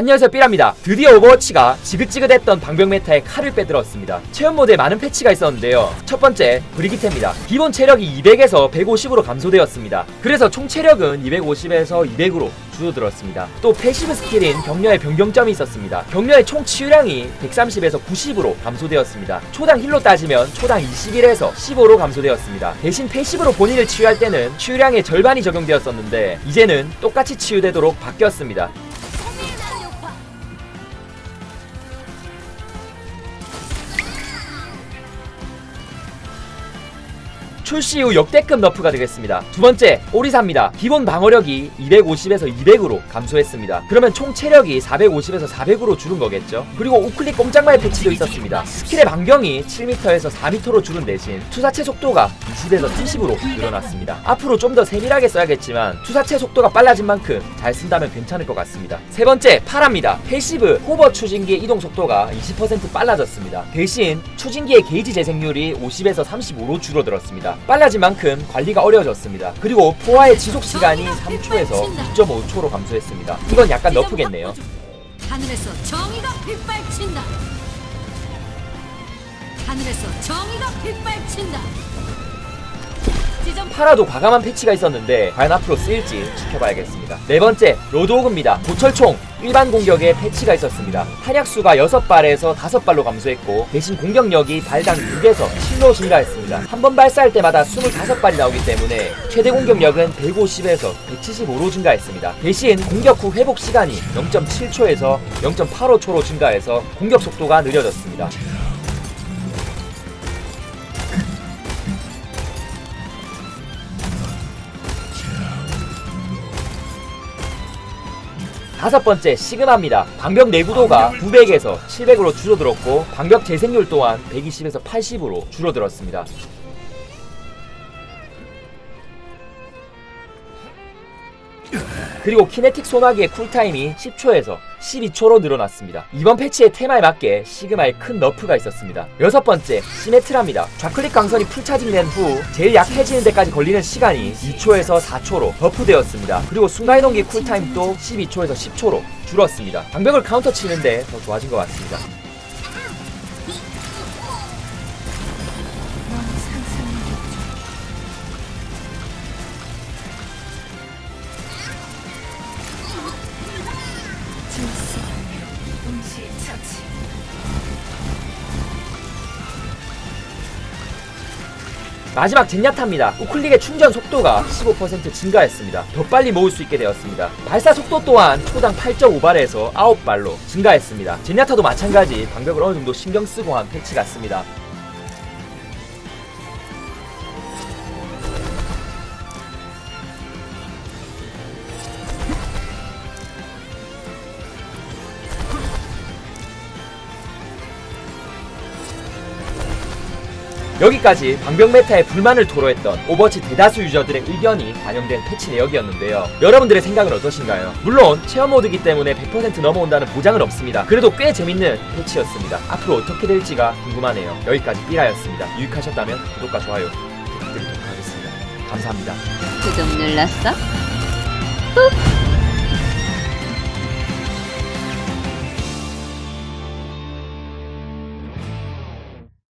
안녕하세요 삐랍니다. 드디어 오버워치가 지긋지긋했던 방벽 메타에 칼을 빼들었습니다. 체험 모드에 많은 패치가 있었는데요. 첫 번째 브리기테입니다. 기본 체력이 200에서 150으로 감소되었습니다. 그래서 총 체력은 250에서 200으로 줄어들었습니다. 또 패시브 스킬인 격려의 변경점이 있었습니다. 격려의 총 치유량이 130에서 90으로 감소되었습니다. 초당 힐로 따지면 초당 21에서 15로 감소되었습니다. 대신 패시브로 본인을 치유할 때는 치유량의 절반이 적용되었었는데 이제는 똑같이 치유되도록 바뀌었습니다 출시 후 역대급 너프가 되겠습니다. 두 번째, 오리사입니다. 기본 방어력이 250에서 200으로 감소했습니다. 그러면 총 체력이 450에서 400으로 줄은 거겠죠. 그리고 우클릭 꼼짝마의 패치도 있었습니다. 스킬의 반경이 7m에서 4m로 줄은 대신 투사체 속도가 20에서 30으로 늘어났습니다. 앞으로 좀 더 세밀하게 써야겠지만 투사체 속도가 빨라진 만큼 잘 쓴다면 괜찮을 것 같습니다. 세 번째, 파랍니다. 패시브 호버 추진기의 이동 속도가 20% 빨라졌습니다. 대신 추진기의 게이지 재생률이 50에서 35로 줄어들었습니다. 빨라진 만큼 관리가 어려워졌습니다. 그리고 포화의 지속 시간이 3초에서 2.5초로 감소했습니다. 이건 약간 너프겠네요. 하늘에서 정의가 빗발친다. 하늘에서 정의가 빗발친다. 파라도 과감한 패치가 있었는데 과연 앞으로 쓰일지 지켜봐야겠습니다. 네 번째, 로드호그입니다. 고철총 일반 공격에 패치가 있었습니다. 탄약수가 6발에서 5발로 감소했고 대신 공격력이 발당 6에서 7로 증가했습니다. 한 번 발사할 때마다 25발이 나오기 때문에 최대 공격력은 150에서 175로 증가했습니다. 대신 공격 후 회복 시간이 0.7초에서 0.85초로 증가해서 공격 속도가 느려졌습니다. 다섯 번째 시그마입니다. 방벽 내구도가 900에서 700으로 줄어들었고 방벽 재생률 또한 120에서 80으로 줄어들었습니다. 그리고 키네틱 소나기의 쿨타임이 10초에서 12초로 늘어났습니다. 이번 패치의 테마에 맞게 시그마에 큰 너프가 있었습니다. 여섯 번째, 시메트라입니다. 좌클릭 강선이 풀차징된 후 제일 약해지는 데까지 걸리는 시간이 2초에서 4초로 버프되었습니다. 그리고 순간이동기 쿨타임도 12초에서 10초로 줄었습니다. 방벽을 카운터 치는데 더 좋아진 것 같습니다. 마지막 젠야타입니다. 우클릭의 충전 속도가 15% 증가했습니다. 더 빨리 모을 수 있게 되었습니다. 발사 속도 또한 초당 8.5발에서 9발로 증가했습니다. 젠야타도 마찬가지 방벽을 어느 정도 신경 쓰고 한 패치 같습니다. 여기까지 방벽 메타에 불만을 토로했던 오버워치 대다수 유저들의 의견이 반영된 패치 내역이었는데요. 여러분들의 생각은 어떠신가요? 물론 체험 모드이기 때문에 100% 넘어온다는 보장은 없습니다. 그래도 꽤 재밌는 패치였습니다. 앞으로 어떻게 될지가 궁금하네요. 여기까지 삐라였습니다. 유익하셨다면 구독과 좋아요 부탁드리도록 하겠습니다. 감사합니다. 구독 눌렀어? 꾹!